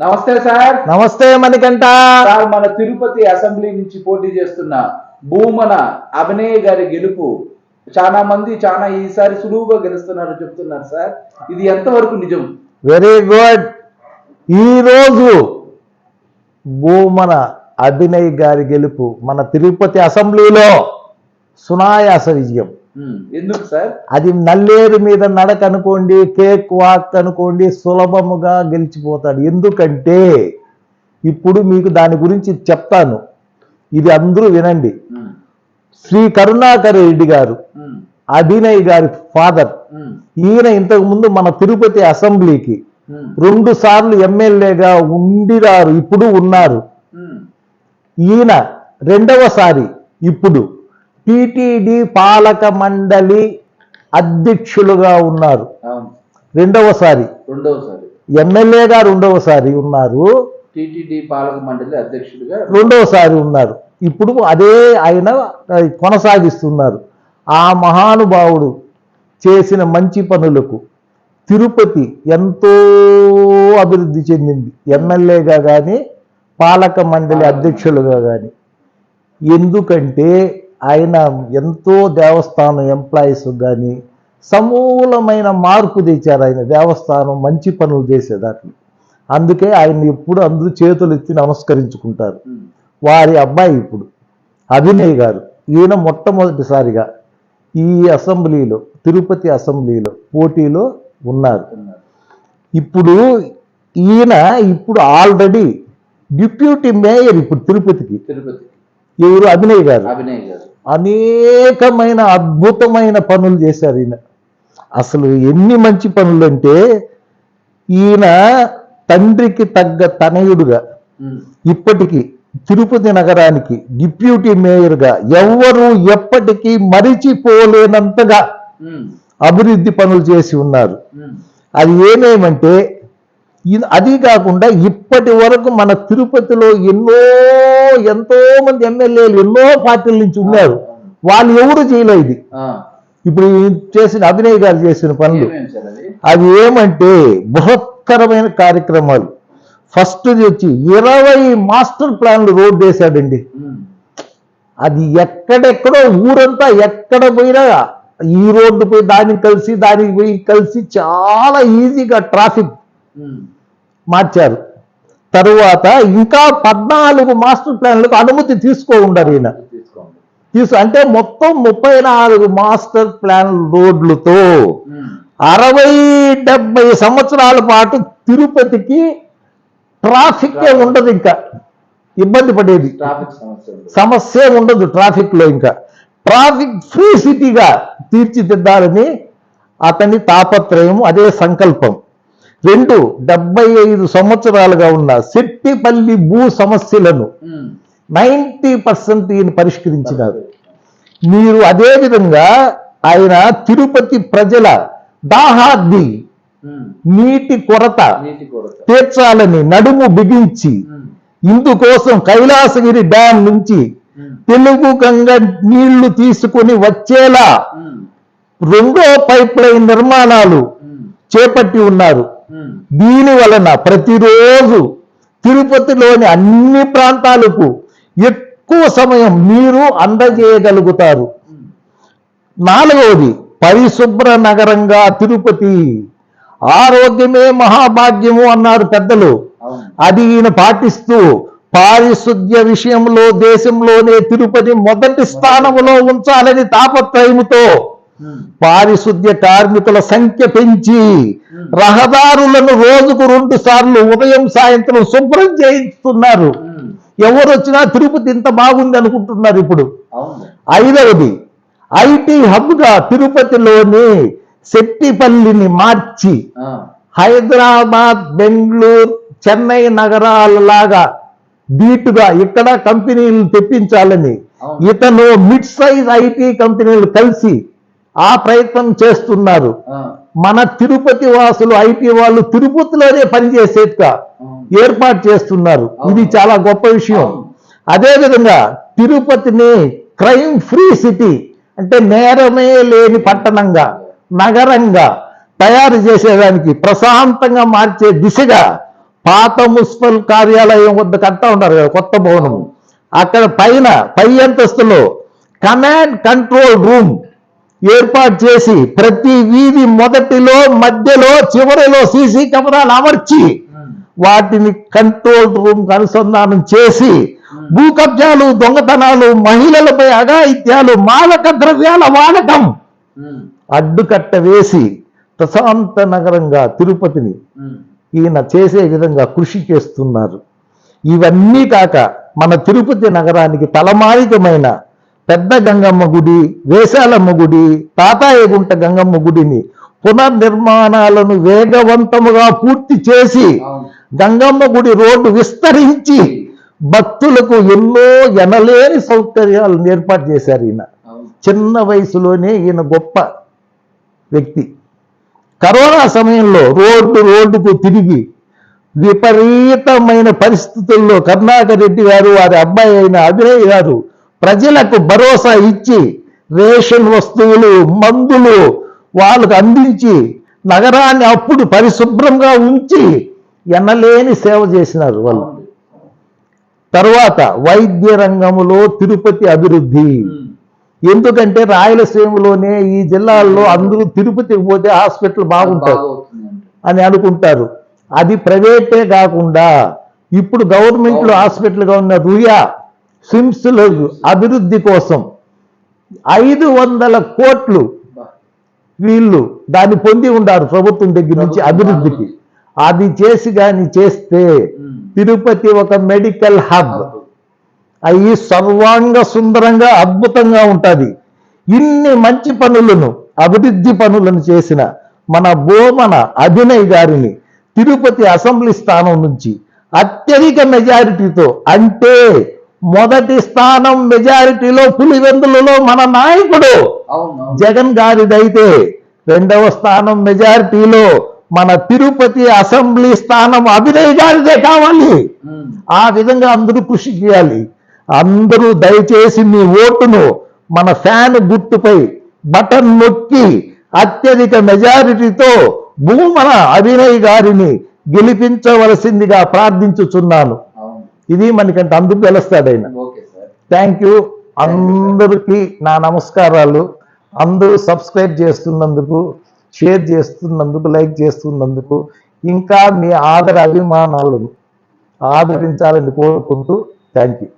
నమస్తే సార్. నమస్తే మణికంఠ. సార్ మన తిరుపతి అసెంబ్లీ నుంచి పోటీ చేస్తున్న భూమన అభినయ్ గారి గెలుపు చాలా మంది చాలా ఈసారి సులువుగా గెలుస్తున్నారు చెప్తున్నారు సార్. ఇది ఎంతవరకు నిజం? వెరీ గుడ్ ఈరోజు భూమన అభినయ్ గారి గెలుపు మన తిరుపతి అసెంబ్లీలో సునాయాస విజయం. ఎందుకు సార్? అది నల్లేరు మీద నడక అనుకోండి కేక్ వాక్ అనుకోండి సులభముగా గెలిచిపోతాడు. ఎందుకంటే ఇప్పుడు మీకు దాని గురించి చెప్తాను. ఇది అందరూ వినండి. శ్రీ కరుణాకర్ రెడ్డి గారు అభినయ్ గారి ఫాదర్ ఈయన ఇంతకు ముందు మన తిరుపతి అసెంబ్లీకి రెండు సార్లు ఎమ్మెల్యేగా ఉండిరారు ఇప్పుడు ఉన్నారు. ఈయన రెండవసారి ఇప్పుడు టిటిడి పాలక మండలి అధ్యక్షులుగా ఉన్నారు. రెండవసారి. రెండవసారి. ఎమ్మెల్యేగా రెండవసారి ఉన్నారు. టిటిడి పాలక మండలి అధ్యక్షుడిగా రెండవసారి ఉన్నారు. ఇప్పుడు అదే ఆయన కొనసాగిస్తున్నారు. ఆ మహానుభావుడు చేసిన మంచి పనులకు తిరుపతి ఎంతో అభివృద్ధి చెందింది. ఎమ్మెల్యేగా కానీ పాలక మండలి అధ్యక్షులుగా కానీ ఎందుకంటే ఆయన ఎంతో దేవస్థానం ఎంప్లాయీస్ కానీ సమూలమైన మార్పు తెచ్చారు ఆయన. దేవస్థానం మంచి పనులు చేసే దాంట్లో అందుకే ఆయన ఎప్పుడు అందరూ చేతులు ఎత్తి నమస్కరించుకుంటారు. వారి అబ్బాయి ఇప్పుడు అభినయ్ గారు. ఈయన మొట్టమొదటిసారిగా ఈ అసెంబ్లీలో తిరుపతి అసెంబ్లీలో పోటీలో ఉన్నారు. ఉన్నారు. ఇప్పుడు ఈయన ఇప్పుడు ఆల్రెడీ డిప్యూటీ మేయర్ ఇప్పుడు తిరుపతికి. తిరుపతి ఎవరు? అభినయ్ గారు. అభినయ్ గారు. అనేకమైన అద్భుతమైన పనులు చేశారు ఈయన. అసలు ఎన్ని మంచి పనులు అంటే ఈయన తండ్రికి తగ్గ తనయుడుగా ఇప్పటికీ తిరుపతి నగరానికి డిప్యూటీ మేయర్గా ఎవ్వరూ ఎప్పటికీ మరిచిపోలేనంతగా అభివృద్ధి పనులు చేసి ఉన్నారు. అది ఏమేమంటే అది కాకుండా ఇప్పటి వరకు మన తిరుపతిలో ఎన్నో ఎంతో మంది ఎమ్మెల్యేలు ఎన్నో పార్టీల నుంచి ఉన్నారు. వాళ్ళు ఎవరు చేయలేదు ఇప్పుడు చేసిన అభినయ్ గారు చేసిన పనులు. అది అవి? ఏమంటే బృహత్తరమైన కార్యక్రమాలు. ఫస్ట్ వచ్చి ఇరవై మాస్టర్ ప్లాన్లు రోడ్ వేశాడండి. అది ఎక్కడెక్కడో ఊరంతా ఎక్కడ పోయినా ఈ రోడ్డు పోయి దానికి కలిసి దానికి పోయి కలిసి చాలా ఈజీగా ట్రాఫిక్ మార్చారు. తరువాత ఇంకా పద్నాలుగు మాస్టర్ ప్లాన్లకు అనుమతి తీసుకో ఉండరు ఈయన తీసు అంటే మొత్తం ముప్పై నాలుగు మాస్టర్ ప్లాన్ రోడ్లతో అరవై డెబ్బై సంవత్సరాల పాటు తిరుపతికి ట్రాఫిక్. ఉండదు ఇంకా. ఇబ్బంది పడేది. ట్రాఫిక్ సమస్య ఉంది. సమస్య ఉండదు ట్రాఫిక్లో ఇంకా. ట్రాఫిక్ ఫ్రీ సిటీగా తీర్చిదిద్దాలని అతని తాపత్రయం అదే సంకల్పం. రెండు డెబ్బై ఐదు సంవత్సరాలుగా ఉన్న శెట్టిపల్లి భూ సమస్యలను నైంటీ పర్సెంట్ ఈయన పరిష్కరించినారు. మీరు అదే విధంగా ఆయన తిరుపతి ప్రజల దాహార్ది ఉమ్, నీటి కొరత తీర్చాలని నడుము బిగించి ఇందుకోసం కైలాసగిరి డ్యాం నుంచి తెలుగు గంగ నీళ్ళు తీసుకుని వచ్చేలా రెండో పైప్ లైన్ నిర్మాణాలు చేపట్టి ఉన్నారు. దీని వలన ప్రతిరోజు తిరుపతిలోని అన్ని ప్రాంతాలకు ఎక్కువ సమయం నీరు అందజేయగలుగుతారు. నాలుగవది పరిశుభ్ర నగరంగా తిరుపతి. ఆరోగ్యమే మహాభాగ్యము అన్నారు పెద్దలు. అది ఈయన పాటిస్తూ పారిశుద్ధ్య విషయంలో దేశంలోనే తిరుపతి మొదటి స్థానంలో ఉంచాలని తాపత్రయముతో పారిశుద్ధ్య కార్మికుల సంఖ్య పెంచి రహదారులను రోజుకు రెండు సార్లు ఉదయం సాయంత్రం శుభ్రం చేయిస్తున్నారు. ఎవరు వచ్చినా తిరుపతి ఇంత బాగుంది అనుకుంటున్నారు ఇప్పుడు. ఐదవది ఐటీ హబ్గా తిరుపతిలోని శెట్టిపల్లిని మార్చి హైదరాబాద్ బెంగళూరు చెన్నై నగరాలలాగా ధీటుగా ఇక్కడ కంపెనీలు తెప్పించాలని. ఇతను మిడ్ సైజ్ ఐటీ కంపెనీలు కలిసి ఆ ప్రయత్నం చేస్తున్నారు మన తిరుపతి వాసులు ఐటీ వాళ్ళు తిరుపతిలోనే పనిచేసేట్టుగా అవును. ఏర్పాటు చేస్తున్నారు. ఇది చాలా గొప్ప విషయం. అదేవిధంగా తిరుపతిని క్రైమ్ ఫ్రీ సిటీ అంటే నేరమే లేని పట్టణంగా నగరంగా తయారు చేసేదానికి ప్రశాంతంగా మార్చే దిశగా పాత మున్సిపల్ కార్యాలయం వద్ద కట్టా ఉన్నారు కదా కొత్త భవనం అక్కడ పైన పై అంతస్తులో కమాండ్ కంట్రోల్ రూమ్ ఏర్పాటు చేసి ప్రతి వీధి మొదటిలో మధ్యలో చివరిలో సీసీ కెమెరాలు అమర్చి వాటిని కంట్రోల్ రూమ్ అనుసంధానం చేసి భూ కబ్జాలు దొంగతనాలు మహిళలపై అఘాయిత్యాలు మాదక ద్రవ్యాల వాడకం అడ్డుకట్ట వేసి ప్రశాంత నగరంగా తిరుపతిని ఈయన చేసే విధంగా కృషి చేస్తున్నారు. ఇవన్నీ కాక మన తిరుపతి నగరానికి తలమానికమైన పెద్ద గంగమ్మ గుడి వేసాలమ్మ గుడి తాతాయగుంట గంగమ్మ గుడిని పునర్నిర్మాణాలను వేగవంతముగా పూర్తి చేసి గంగమ్మ గుడి రోడ్డు విస్తరించి భక్తులకు ఎన్నో ఎనలేని సౌకర్యాలను ఏర్పాటు చేశారు ఈయన. చిన్న వయసులోనే ఈయన గొప్ప వ్యక్తి. కరోనా సమయంలో రోడ్డు రోడ్డుకు తిరిగి విపరీతమైన పరిస్థితుల్లో కరుణాకర్ రెడ్డి గారు వారి అబ్బాయి అయిన అభినయ్ గారు ప్రజలకు భరోసా ఇచ్చి రేషన్ వస్తువులు మందులు వాళ్ళకు అందించి నగరాన్ని అప్పుడు పరిశుభ్రంగా ఉంచి ఎనలేని సేవ చేసినారు వాళ్ళు. తర్వాత వైద్య రంగంలో తిరుపతి అభివృద్ధి. ఎందుకంటే రాయలసీమలోనే ఈ జిల్లాల్లో అందరూ తిరుపతికి పోతే హాస్పిటల్ బాగుంటారు అని అనుకుంటారు. అది ప్రైవేటే కాకుండా ఇప్పుడు గవర్నమెంట్లో హాస్పిటల్గా ఉన్న రుయా సిమ్స్ అభివృద్ధి కోసం. ఐదు వందల కోట్లు వీళ్ళు దాన్ని పొంది ఉండారు ప్రభుత్వం దగ్గర నుంచి అభివృద్ధికి. అది చేసి కానీ చేస్తే తిరుపతి ఒక మెడికల్ హబ్. అవి సర్వాంగ సుందరంగా అద్భుతంగా ఉంటది. ఇన్ని మంచి పనులను అభివృద్ధి పనులను చేసిన మన బోమన అభినయ్ గారిని తిరుపతి అసెంబ్లీ స్థానం నుంచి అత్యధిక మెజారిటీతో అంటే మొదటి స్థానం మెజారిటీలో పులివెందులలో మన నాయకుడు. జగన్ గారిదైతే రెండవ స్థానం మెజారిటీలో మన తిరుపతి అసెంబ్లీ స్థానం అభినయ్ గారిదే కావాలి. ఆ విధంగా అందరూ కృషి చేయాలి. అందరూ దయచేసి మీ ఓటును మన ఫ్యాన్ గుర్తుపై బటన్ నొక్కి అత్యధిక మెజారిటీతో భూమన అభినయ్ గారిని గెలిపించవలసిందిగా ప్రార్థించుచున్నాను. ఇది మనకంటే అందుకు గెలుస్తాడు ఆయన. థ్యాంక్ యూ అందరికీ నా నమస్కారాలు. అందరూ సబ్స్క్రైబ్ చేస్తున్నందుకు షేర్ చేస్తున్నందుకు లైక్ చేస్తున్నందుకు ఇంకా మీ ఆదర అభిమానాలను ఆదరించాలని కోరుకుంటూ థ్యాంక్ యూ